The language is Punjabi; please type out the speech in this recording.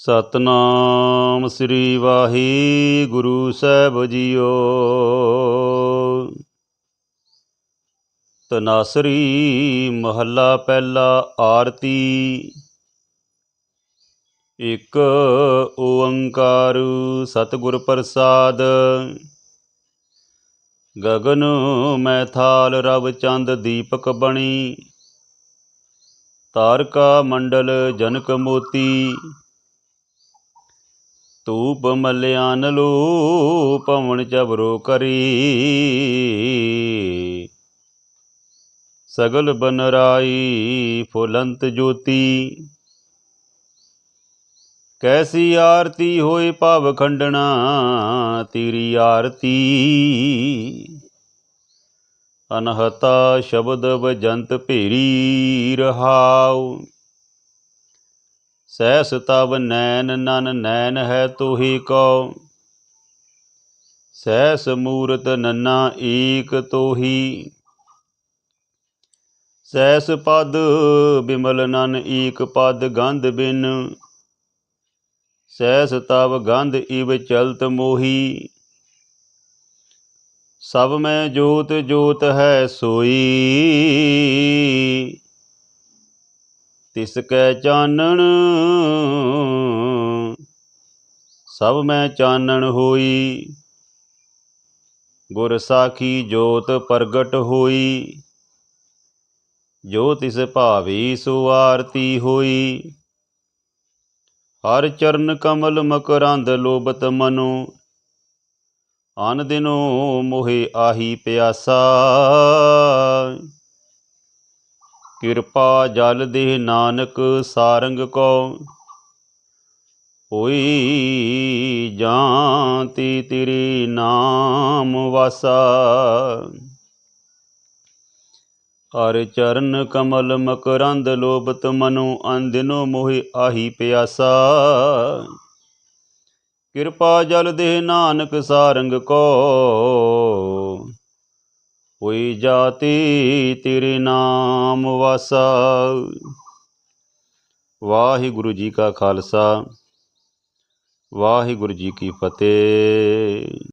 ਸਤਨਾਮ ਸ੍ਰੀ ਵਾਹਿਗੁਰੂ ਸਾਹਿਬ ਜੀਓ। ਤਨਾਸਰੀ ਮਹੱਲਾ ਪਹਿਲਾ ਆਰਤੀ। ਇੱਕ ਓੰਕਾਰ ਸਤਿਗੁਰ ਪ੍ਰਸਾਦ। ਗਗਨ ਮੈਥਾਲ ਰਵ ਚੰਦ ਦੀਪਕ ਬਣੀ। ਤਾਰਕਾ ਮੰਡਲ ਜਨਕ ਮੋਤੀ। ਧੂਪ ਮਲਿਆਨ ਲੋ ਪਵਨ ਚਬਰੋ ਕਰੀ। ਸਗਲ ਬਨਰਾਈ ਫੁਲੰਤ ਜੋਤੀ। ਕੈਸੀ ਆਰਤੀ ਹੋਏ ਭਵ ਖੰਡਣਾ, ਤੇਰੀ ਆਰਤੀ। ਅਨਹਤਾ ਸ਼ਬਦ ਵਜੰਤ ਭੇਰੀ ਰਹਾਉ। ਸਹਿਸ ਤਵ ਨੈਣ ਨਨ ਨੈਣ ਹੈ ਤੋਹੀ ਕੋ ਸਹਿਸ ਮੂਰਤ ਨੰਨਾ ਏਕ ਤੋਹੀ। ਸਹਿਸ ਪਦ ਬਿਮਲ ਨਨ ਏਕ ਪਦ ਗੰਧ ਬਿਨ। ਸਹਿਸ ਤਵ ਗੰਧ ਇਵ ਚਲਤ ਮੋਹੀ। ਸਭ ਮੈਂ ਜੋਤ ਜੋਤ ਹੈ ਸੋਈ। ਤਿਸ ਕੈ ਚਾਨਣ, ਸਭ ਮੈਂ ਚਾਨਣ ਹੋਈ। ਗੁਰ ਸਾਖੀ ਜੋਤ ਪ੍ਰਗਟ ਹੋਈ। ਜੋ ਤਿਸ ਭਾਵੀ ਸੋ ਆਰਤੀ ਹੋਈ। ਹਰ ਚਰਨ ਕਮਲ ਮਕਰੰਦ ਲੋਬਤ ਮਨੋ। ਅਨ ਦਿਨੋ ਮੋਹਿ ਆਹੀ ਪਿਆਸਾ। ਕਿਰਪਾ ਜਲ ਦੇ ਨਾਨਕ ਸਾਰੰਗ ਕੋ। ਹੋਈ ਜਾਂਤੀ ਤੇਰੇ ਨਾਮ ਵਾਸਾ। ਹਰ ਚਰਨ ਕਮਲ ਮਕਰੰਦ ਲੋਬਤ ਮਨੋ ਅੰਦਿਨੋ ਮੋਹਿ ਆਹੀ ਪਿਆਸਾ। ਕਿਰਪਾ ਜਲ ਦੇ ਨਾਨਕ ਸਾਰੰਗ ਕੋ। ਕੋਈ ਜਾਤੀ ਤੇਰੇ ਨਾਮ ਵਾਸਾ। ਵਾਹਿਗੁਰੂ ਜੀ ਕਾ ਖਾਲਸਾ ਵਾਹਿਗੁਰੂ ਜੀ ਕੀ ਫਤਿਹ।